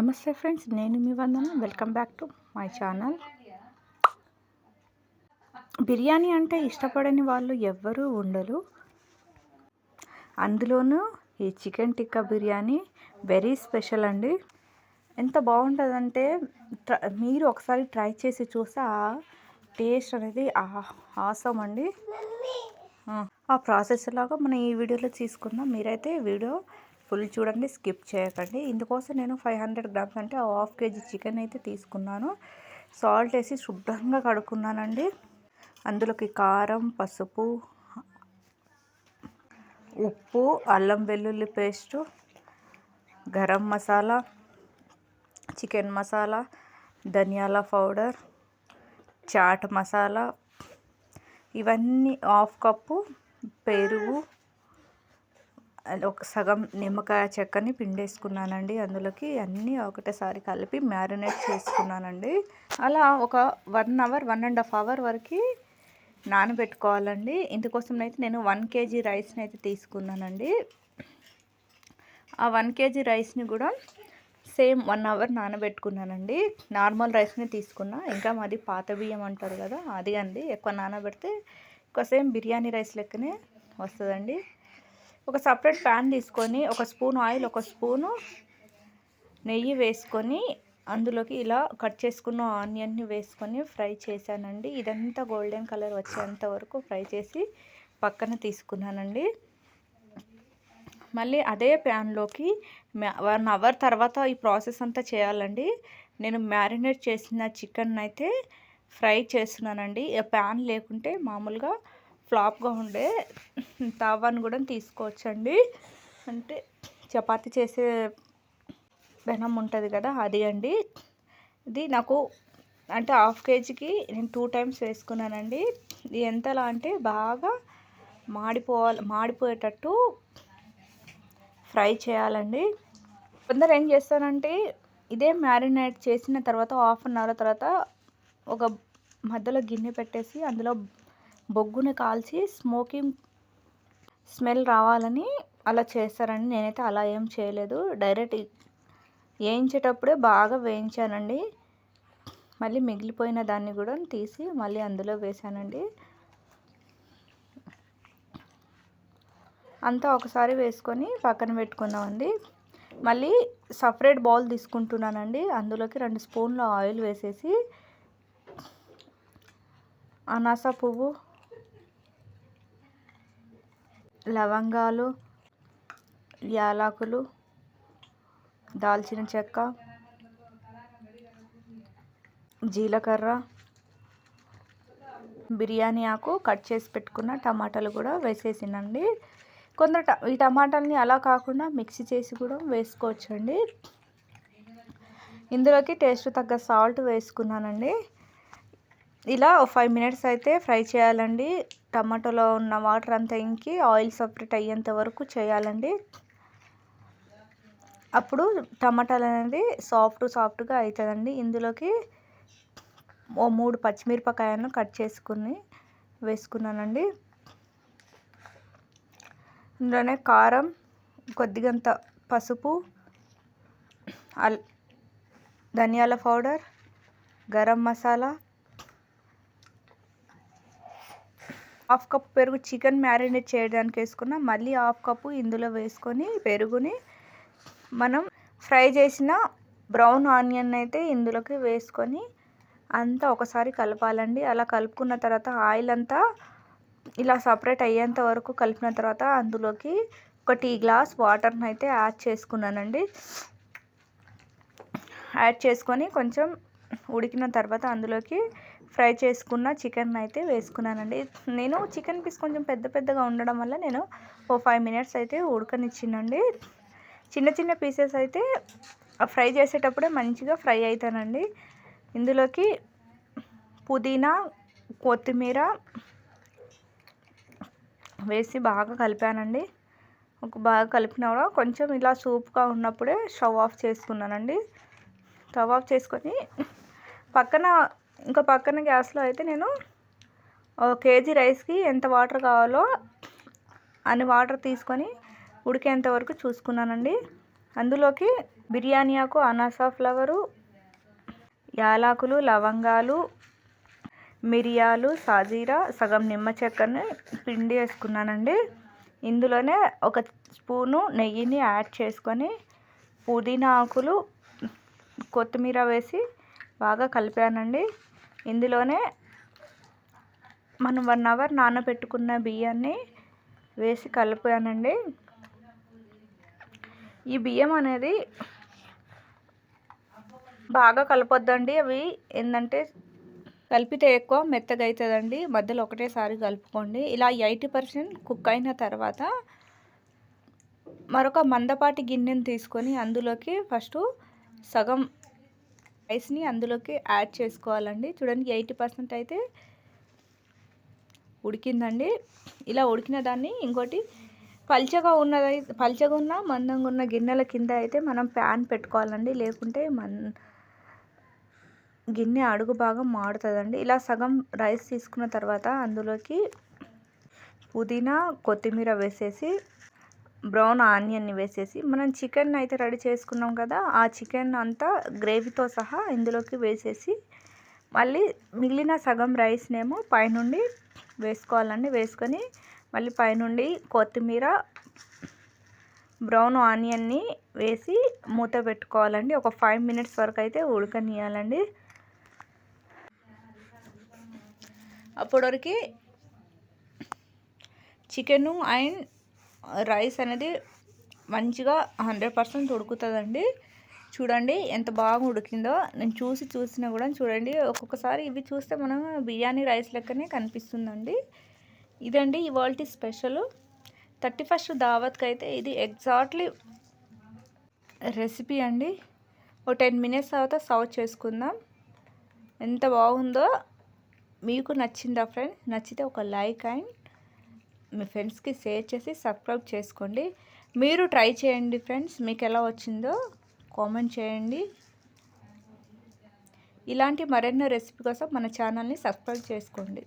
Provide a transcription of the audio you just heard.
నమస్తే ఫ్రెండ్స్ నేను మీ Vandana. Welcome back to my channel. Biryani అంటే ఇష్టపడని వాళ్ళు ఎవ్వరూ ఉండరు. అందులోనూ ఈ chicken tikka biryani very special అండి. ఎంత బాగుంటుందంటే మీరు ఒకసారి ట్రై చేసి చూస్తే ఆ టేస్ట్ అనేది ఆసం అండి. ఆ ప్రాసెస్ లాగా మనం ఈ వీడియోలో తీసుకుందాం. మీరైతే వీడియో ఫుల్ చూడండి స్కిప్ చేయకండి. ఇందుకోసం నేను ఫైవ్ హండ్రెడ్ గ్రామ్స్ అంటే హాఫ్ కేజీ చికెన్ అయితే తీసుకున్నాను. సాల్ట్ వేసి శుభ్రంగా కడుక్కున్నానండి. అందులోకి కారం పసుపు ఉప్పు అల్లం వెల్లుల్లి పేస్టు గరం మసాలా చికెన్ మసాలా ధనియాల పౌడర్ చాట్ మసాలా ఇవన్నీ హాఫ్ కప్పు పెరుగు ఒక సగం నిమ్మకాయ చెక్కని పిండేసుకున్నానండి. అందులోకి అన్నీ ఒకటేసారి కలిపి మ్యారినేట్ చేసుకున్నానండి. అలా ఒక one hour one and half hour వరకు నానబెట్టుకోవాలండి. ఇందుకోసం అయితే నేను వన్ కేజీ రైస్ని అయితే తీసుకున్నానండి. ఆ వన్ కేజీ రైస్ని కూడా సేమ్ వన్ అవర్ నానబెట్టుకున్నానండి. నార్మల్ రైస్ని తీసుకున్నా. ఇంకా మాది పాత బియ్యం అంటారు కదా అది అండి. ఎక్కువ నానబెడితే ఎక్కువ సేమ్ బిర్యానీ రైస్ లెక్కనే వస్తుందండి. ఒక సపరేట్ ప్యాన్ తీసుకొని ఒక స్పూన్ ఆయిల్ ఒక స్పూను నెయ్యి వేసుకొని అందులోకి ఇలా కట్ చేసుకున్న ఆనియన్ని వేసుకొని ఫ్రై చేశానండి. ఇదంతా గోల్డెన్ కలర్ వచ్చేంత వరకు ఫ్రై చేసి పక్కన తీసుకున్నానండి. మళ్ళీ అదే ప్యాన్లోకి వన్ అవర్ తర్వాత ఈ ప్రాసెస్ అంతా చేయాలండి. నేను మ్యారినేట్ చేసిన చికెన్ అయితే ఫ్రై చేస్తున్నానండి. ప్యాన్ లేకుంటే మామూలుగా ఫ్లాప్గా ఉండే తవాను కూడా తీసుకోవచ్చండి. అంటే చపాతి చేసే పెనం ఉంటుంది కదా అది అండి. ఇది నాకు అంటే హాఫ్ కేజీకి నేను టూ టైమ్స్ వేసుకున్నానండి. ఇది ఎంతలా అంటే బాగా మాడిపోవాలి మాడిపోయేటట్టు ఫ్రై చేయాలండి. కొందరు ఏం చేస్తారంటే ఇదే మ్యారినేట్ చేసిన తర్వాత హాఫ్ అన్ అవర్ తర్వాత ఒక మధ్యలో గిన్నె పెట్టేసి అందులో బొగ్గుని కాల్చి స్మోకింగ్ స్మెల్ రావాలని అలా చేస్తారండి నేనైతే అలా ఏం చేయలేదు. డైరెక్ట్ వేయించేటప్పుడే బాగా వేయించానండి. మళ్ళీ మిగిలిపోయిన దాన్ని కూడా తీసి మళ్ళీ అందులో వేసానండి అంతా ఒకసారి వేసుకొని పక్కన పెట్టుకుందామండి మళ్ళీ సపరేట్ బౌల్ తీసుకుంటున్నానండి. అందులోకి రెండు స్పూన్ల ఆయిల్ వేసేసి అనాస పువ్వు లవంగాలు యాలకులు దాల్చిన చెక్క జీలకర్ర బిర్యానీ ఆకు కట్ చేసి పెట్టుకున్న టమాటాలు కూడా వేసేసినండి. కొందరు ఈ టమాటాలని అలా కాకుండా మిక్సీ చేసి కూడా వేసుకోవచ్చండి. ఇందులోకి టేస్ట్ తగ్గ సాల్ట్ వేసుకున్నానండి. ఇలా ఫైవ్ మినిట్స్ అయితే ఫ్రై చేయాలండి. టమాటోలో ఉన్న వాటర్ అంతా ఇంకి ఆయిల్ సపరేట్ అయ్యేంత వరకు చేయాలండి. అప్పుడు టమాటాలు అనేది సాఫ్ట్ సాఫ్ట్గా అవుతుందండి ఇందులోకి ఓ మూడు పచ్చిమిరపకాయలను కట్ చేసుకుని వేసుకున్నానండి. ఇందులోనే కారం కొద్దిగంత పసుపు అల్ ధనియాల powder garam masala half cup పెరుగు చికెన్ మ్యారినేట్ చేయడానికి వేసుకున్న మళ్ళీ హాఫ్ కప్పు ఇందులో వేసుకొని పెరుగుని మనం ఫ్రై చేసిన బ్రౌన్ ఆనియన్ అయితే ఇందులోకి వేసుకొని అంతా ఒకసారి కలపాలండి. అలా కలుపుకున్న తర్వాత ఆయిల్ అంతా ఇలా సపరేట్ అయ్యేంత వరకు కలిపిన తర్వాత అందులోకి ఒక టీ గ్లాస్ వాటర్ని అయితే యాడ్ చేసుకున్నానండి. యాడ్ చేసుకొని కొంచెం ఉడికిన తర్వాత అందులోకి ఫ్రై చేసుకున్న చికెన్ అయితే వేసుకున్నానండి. నేను చికెన్ పీస్ కొంచెం పెద్ద పెద్దగా ఉండడం వల్ల నేను ఓ ఫైవ్ మినిట్స్ అయితే ఉడకనిచ్చిందండి. చిన్న చిన్న పీసెస్ అయితే ఫ్రై చేసేటప్పుడే మంచిగా ఫ్రై అవుతానండి ఇందులోకి పుదీనా కొత్తిమీర వేసి బాగా కలిపానండి. ఒక బాగా కలిపిన కూడా కొంచెం ఇలా సూప్గా ఉన్నప్పుడే స్టవ్ ఆఫ్ చేసుకున్నానండి. స్టవ్ ఆఫ్ చేసుకొని పక్కన ఇంకా పక్కన గ్యాస్లో అయితే నేను ఒక కేజీ రైస్కి ఎంత వాటర్ కావాలో అన్ని వాటర్ తీసుకొని ఉడికేంత వరకు చూసుకున్నానండి. అందులోకి బిర్యానీ ఆకు అనాసా ఫ్లవరు యాలకులు లవంగాలు మిరియాలు సాజీరా సగం నిమ్మ చెక్కని పిండి వేసుకున్నానండి. ఇందులోనే ఒక స్పూను నెయ్యిని యాడ్ చేసుకొని పుదీనా ఆకులు కొత్తిమీర వేసి బాగా కలిపానండి. ఇందులోనే మనం వన్ అవర్ నానబెట్టుకున్న బియ్యాన్ని వేసి కలిపానండి. ఈ బియ్యం అనేది బాగా కలపొద్దండి. అవి ఏంటంటే కలిపితే ఎక్కువ మెత్తగా అవుతుందండి మధ్యలో ఒకటేసారి కలుపుకోండి. ఇలా ఎయిటీ పర్సెంట్ కుక్ అయిన తర్వాత మరొక మందపాటి గిన్నెని తీసుకొని అందులోకి ఫస్ట్ సగం రైస్ని అందులోకి యాడ్ చేసుకోవాలండి. చూడండి ఎయిటీ పర్సెంట్ అయితే ఉడికిందండి. ఇలా ఉడికిన దాన్ని ఇంకోటి పల్చగా ఉన్నది పల్చగా ఉన్న మందంగా ఉన్న గిన్నెల కింద అయితే మనం ప్యాన్ పెట్టుకోవాలండి. లేకుంటే మన్ గిన్నె అడుగు భాగం మాడుతుందండి. ఇలా సగం రైస్ తీసుకున్న తర్వాత అందులోకి పుదీనా కొత్తిమీర వేసేసి బ్రౌన్ ఆనియన్ని వేసేసి మనం చికెన్ అయితే రెడీ చేసుకున్నాం కదా ఆ చికెన్ అంతా గ్రేవీతో సహా ఇందులోకి వేసేసి మళ్ళీ మిగిలిన సగం రైస్నేమో పైనుండి వేసుకోవాలండి. వేసుకొని మళ్ళీ పైనుండి కొత్తిమీర బ్రౌన్ ఆనియన్ని వేసి మూత పెట్టుకోవాలండి. ఒక ఫైవ్ మినిట్స్ వరకు అయితే ఉడకనియాలండి అప్పటివరకు చికెను అండ్ రైస్ అనేది మంచిగా హండ్రెడ్ పర్సెంట్ ఉడుకుతుందండి. చూడండి ఎంత బాగా ఉడికిందో. నేను చూసి చూసినా కూడా చూడండి ఒక్కొక్కసారి ఇవి చూస్తే మనం బిర్యానీ రైస్ లెక్కనే కనిపిస్తుందండి. ఇదండి ఇవాళ స్పెషల్. థర్టీ ఫస్ట్ దావత్కి అయితే ఇది ఎగ్జాక్ట్లీ రెసిపీ అండి. ఒక టెన్ మినిట్స్ తర్వాత సర్వ్ చేసుకుందాం. ఎంత బాగుందో. మీకు నచ్చిందా ఫ్రెండ్? నచ్చితే ఒక లైక్ అండ్ మీ ఫ్రెండ్స్కి షేర్ చేసి సబ్స్క్రైబ్ చేసుకోండి. మీరు ట్రై చేయండి ఫ్రెండ్స్. మీకు ఎలా వచ్చిందో కామెంట్ చేయండి. ఇలాంటి మరెన్నో రెసిపీ కోసం మన ఛానల్ని సబ్స్క్రైబ్ చేసుకోండి.